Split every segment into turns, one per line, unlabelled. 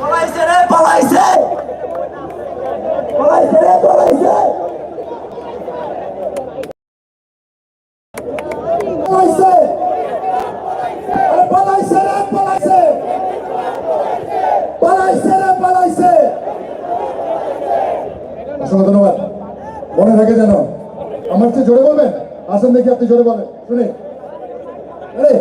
পালাইছে রে পলাইছে পলাইছে ধন্যবাদ। মনে থাকে যেন। আমার চেয়ে জোরে বলবেন? আসেন দেখি আপনি জোরে বলেন। শুনে। আরে।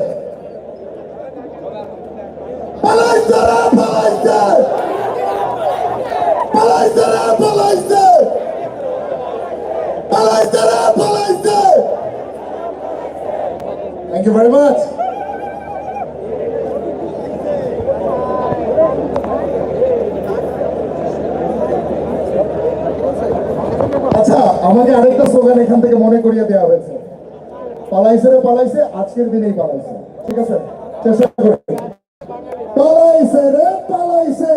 থ্যাংক ইউ ভেরি মাচ আচ্ছা আমাকে আরেকটা স্লোগান এখান থেকে মনে করিয়ে দেওয়া হয়েছে। পালাইছে রে পালাইছে, আজকের দিনেই পালাইছে। ঠিক আছে? চেষ্টা করি পালাইছে রে পালাইছে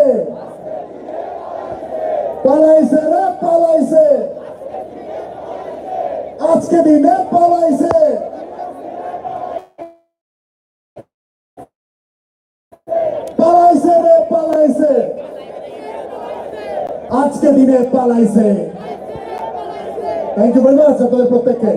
পালাইছে রে পালাইছে? আজকে দিনে পালাইছে। পালাইছে রে, পালাইছে। আজকে দিনে পালাইছে। থ্যাংক ইউ ভেরি মাচ আপনাদের প্রত্যেককে।